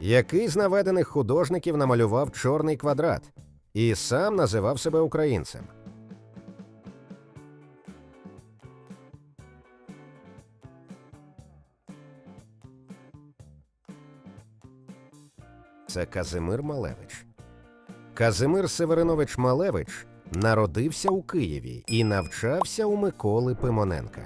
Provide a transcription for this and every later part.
Який з наведених художників намалював чорний квадрат і сам називав себе українцем? Це Казимир Малевич. Казимир Северинович Малевич народився у Києві і навчався у Миколи Пимоненка.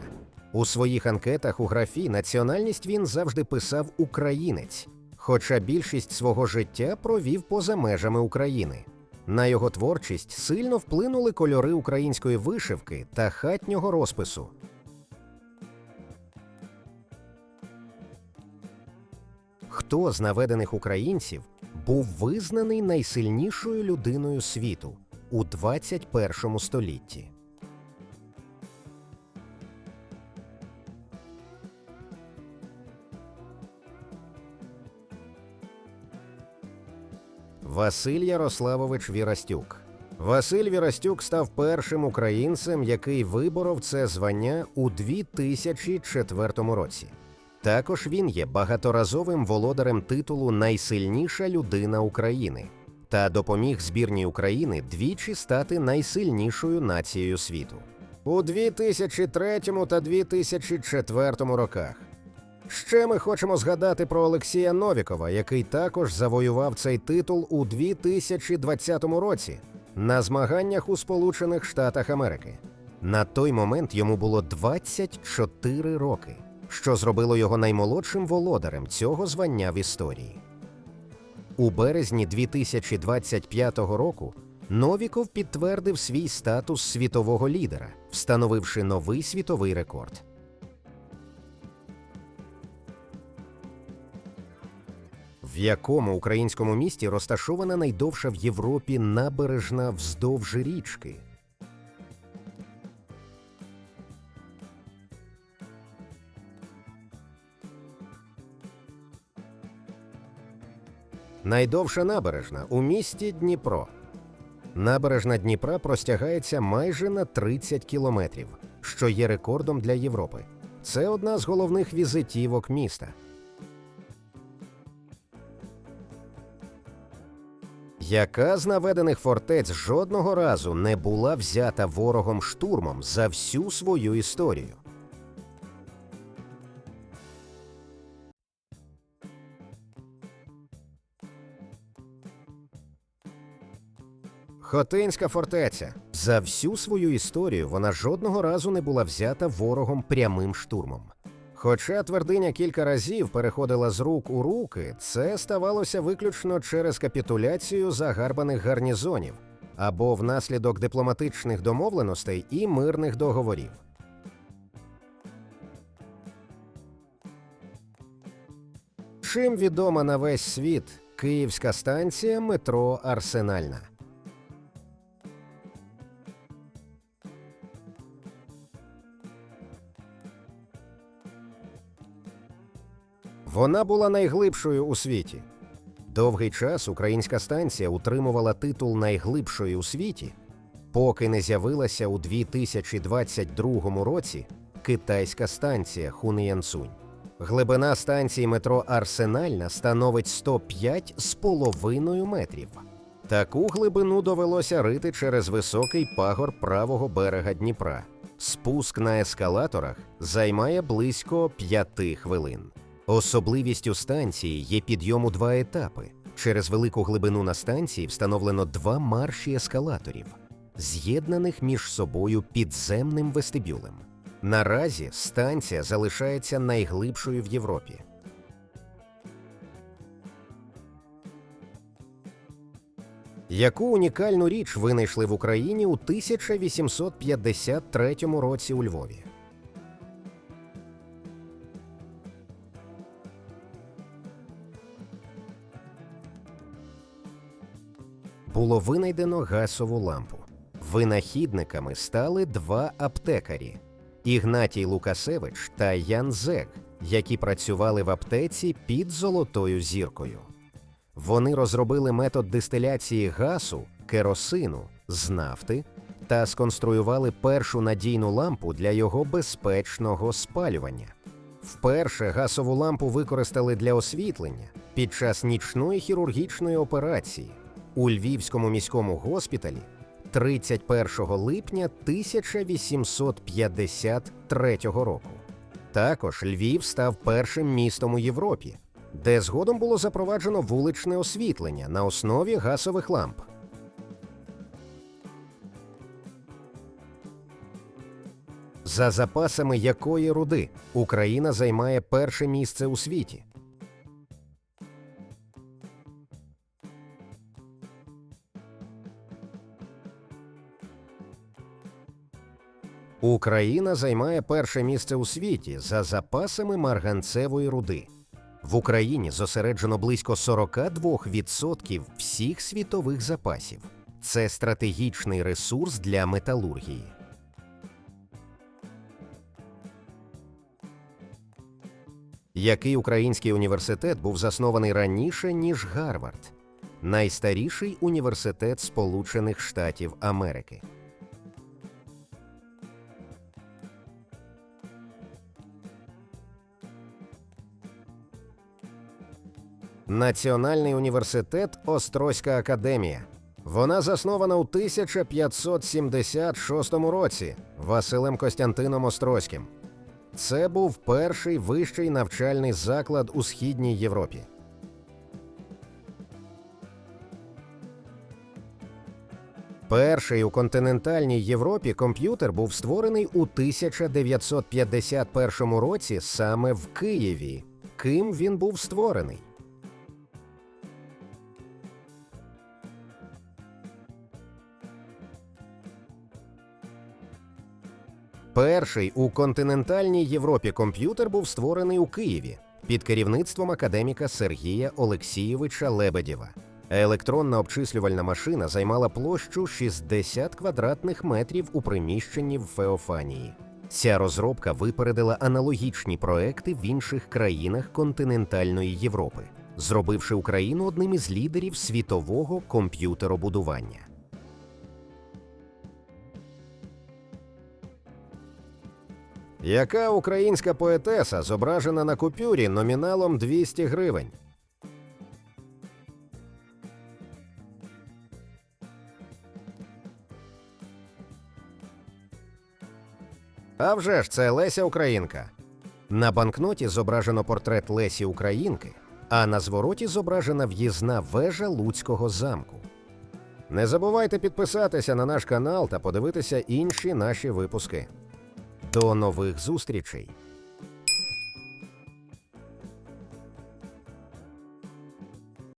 У своїх анкетах у графі національність він завжди писав українець, хоча більшість свого життя провів поза межами України. На його творчість сильно вплинули кольори української вишивки та хатнього розпису. Хто з наведених українців був визнаний найсильнішою людиною світу у 21 столітті? Василь Ярославович Вірастюк. Василь Вірастюк став першим українцем, який виборов це звання у 2004 році. Також він є багаторазовим володарем титулу Найсильніша людина України та допоміг збірній України двічі стати найсильнішою нацією світу у 2003 та 2004 роках. Ще ми хочемо згадати про Олексія Новікова, який також завоював цей титул у 2020 році на змаганнях у Сполучених Штатах Америки. На той момент йому було 24 роки, що зробило його наймолодшим володарем цього звання в історії. У березні 2025 року Новіков підтвердив свій статус світового лідера, встановивши новий світовий рекорд. В якому українському місті розташована найдовша в Європі набережна вздовж річки? Найдовша набережна у місті Дніпро. Набережна Дніпра простягається майже на 30 кілометрів, що є рекордом для Європи. Це одна з головних візитівок міста. Яка з наведених фортець жодного разу не була взята ворогом штурмом за всю свою історію? Хотинська фортеця. За всю свою історію вона жодного разу не була взята ворогом прямим штурмом. Хоча твердиня кілька разів переходила з рук у руки, це ставалося виключно через капітуляцію загарбаних гарнізонів або внаслідок дипломатичних домовленостей і мирних договорів. Чим відома на весь світ київська станція метро Арсенальна? Вона була найглибшою у світі. Довгий час українська станція утримувала титул найглибшої у світі, поки не з'явилася у 2022 році китайська станція Хун'янцунь. Глибина станції метро Арсенальна становить 105,5 метрів. Таку глибину довелося рити через високий пагор правого берега Дніпра. Спуск на ескалаторах займає близько 5 хвилин. Особливістю станції є підйом у два етапи. Через велику глибину на станції встановлено два марші ескалаторів, з'єднаних між собою підземним вестибюлем. Наразі станція залишається найглибшою в Європі. Яку унікальну річ винайшли в Україні у 1853 році у Львові? Було винайдено гасову лампу. Винахідниками стали два аптекарі Ігнатій Лукасевич та Ян Зек, які працювали в аптеці під золотою зіркою. Вони розробили метод дистиляції гасу, керосину з нафти та сконструювали першу надійну лампу для його безпечного спалювання. Вперше гасову лампу використали для освітлення під час нічної хірургічної операції у Львівському міському госпіталі 31 липня 1853 року. Також Львів став першим містом у Європі, де згодом було запроваджено вуличне освітлення на основі газових ламп. За запасами якої руди Україна займає перше місце у світі. Україна займає перше місце у світі за запасами марганцевої руди. В Україні зосереджено близько 42% всіх світових запасів. Це стратегічний ресурс для металургії. Який український університет був заснований раніше, ніж Гарвард? Найстаріший університет Сполучених Штатів Америки. Національний університет Острозька академія. Вона заснована у 1576 році Василем Костянтином Острозьким. Це був перший вищий навчальний заклад у східній Європі. Перший у континентальній Європі комп'ютер був створений у 1951 році саме в Києві. Ким він був створений? Перший у континентальній Європі комп'ютер був створений у Києві під керівництвом академіка Сергія Олексійовича Лебедєва. Електронна обчислювальна машина займала площу 60 квадратних метрів у приміщенні в Феофанії. Ця розробка випередила аналогічні проекти в інших країнах континентальної Європи, зробивши Україну одним із лідерів світового комп'ютеробудування. Яка українська поетеса зображена на купюрі номіналом 200 гривень? А вже ж це Леся Українка. На банкноті зображено портрет Лесі Українки, а на звороті зображена в'їзна вежа Луцького замку. Не забувайте підписатися на наш канал та подивитися інші наші випуски. До нових зустрічей!